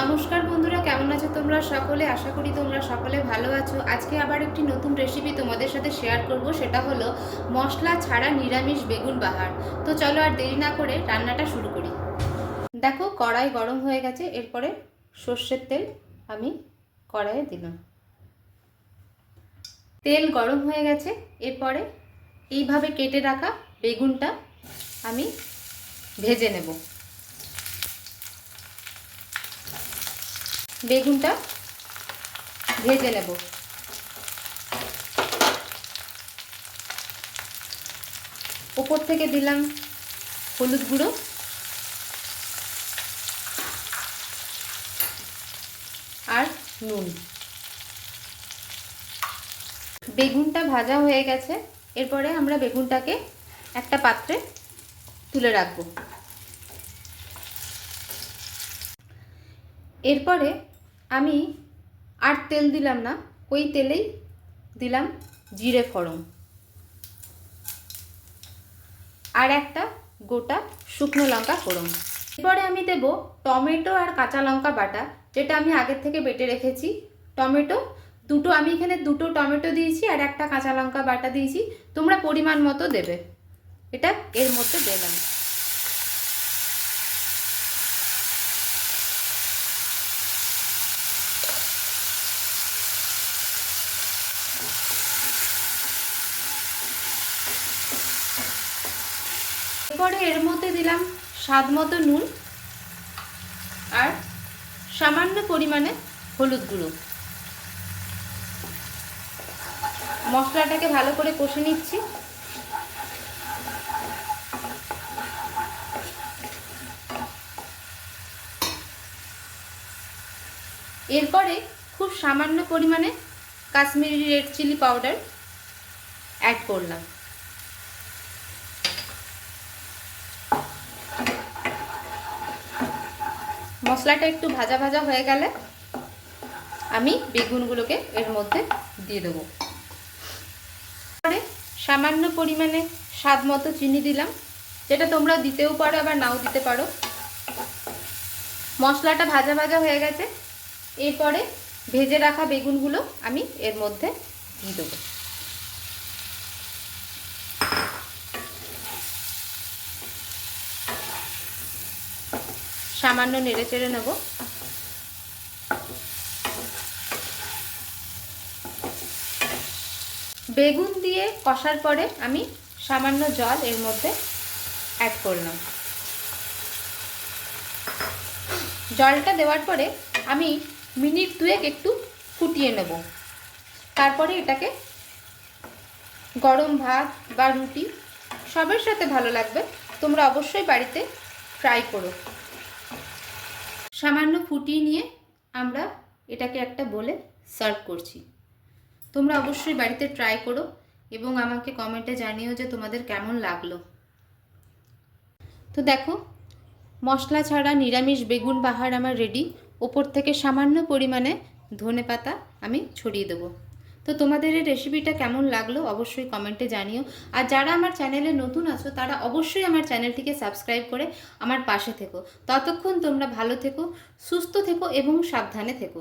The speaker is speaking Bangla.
নমস্কার বন্ধুরা, কেমন আছো তোমরা সকলে? আশা করি তোমরা সকলে ভালো আছো। আজকে আবার একটি নতুন রেসিপি তোমাদের সাথে শেয়ার করব, সেটা হলো মশলা ছাড়া নিরামিষ বেগুন বাহার। তো চলো আর দেরি না করে রান্নাটা শুরু করি। দেখো, কড়াই গরম হয়ে গেছে, এরপরে সর্ষের তেল আমি কড়াইয়ে দিলাম। তেল গরম হয়ে গেছে, এরপরে এইভাবে কেটে রাখা বেগুনটা আমি ভেজে নেব। বেগুনটা ভেজে নেব। ওপর থেকে দিলাম হলুদ গুঁড়ো। আর নুন। বেগুনটা ভাজা হয়ে গেছে। এরপরে আমরা বেগুনটাকে একটা পাত্রে তুলে রাখব। এরপরে আমি আর তেল দিলাম না, ওই তেলেই দিলাম জিরে ফোড়ন। আর একটা গোটা শুকনো লঙ্কা ফোড়ন। এরপরে আমি দেব টমেটো আর কাঁচা লঙ্কা বাটা, যেটা আমি আগের থেকে বেটে রেখেছি। টমেটো, দুটো, আমি এখানে দুটো টমেটো দিয়েছি আর একটা কাঁচা লঙ্কা বাটা দিয়েছি। তোমরা পরিমাণ মতো দেবে। এটা এর মধ্যে দিলাম এরপরে এর মধ্যে দিলাম স্বাদ মতো নুন আর সামান্য পরিমাণে হলুদ গুঁড়ো। মশলাটাকে ভালো করে কষে নিচ্ছি। এরপরে খুব সামান্য পরিমাণে Kashmiri red chilli powder add করলাম। মশলাটা একটু ভাজা ভাজা হয়ে গেলে আমি বেগুনগুলোকে এর মধ্যে দিয়ে দেবো। পরে সামান্য পরিমাণে স্বাদ মতো চিনি দিলাম, যেটা তোমরা দিতেও পারো আবার নাও দিতে পারো। মশলাটা ভাজা ভাজা হয়ে গেছে, এরপরে ভেজে রাখা বেগুনগুলো আমি এর মধ্যে দিয়ে দেবো। সামান্য নেড়ে চেড়ে নেব। বেগুন দিয়ে কষার পরে আমি সামান্য জল এর মধ্যে অ্যাড করলাম। জলটা দেওয়ার পরে আমি মিনিট দুয়েক একটু ফুটিয়ে নেব। তারপরে এটাকে গরম ভাত বা রুটি সবের সাথে ভালো লাগবে। তোমরা অবশ্যই বাড়িতে ট্রাই করো। সামান্য ফুটিয়ে নিয়ে আমরা এটাকে একটা বলে সার্ভ করছি। তোমরা অবশ্যই বাড়িতে ট্রাই করো এবং আমাকে কমেন্টে জানিও যে তোমাদের কেমন লাগল। তো দেখো, মশলা ছাড়া নিরামিষ বেগুন বাহার আমার রেডি ওপর থেকে সামান্য পরিমাণে ধনে পাতা আমি ছড়িয়ে দেবো। তো তোমাদের এই রেসিপিটা কেমন লাগল অবশ্যই কমেন্টে জানিও। আর যারা আমার চ্যানেলে নতুন আছো, তারা অবশ্যই আমার চ্যানেলটিকে সাবস্ক্রাইব করে আমার পাশে থেকো। ততক্ষণ তোমরা ভালো থেকো, সুস্থ থেকো এবং সাবধানে থেকো।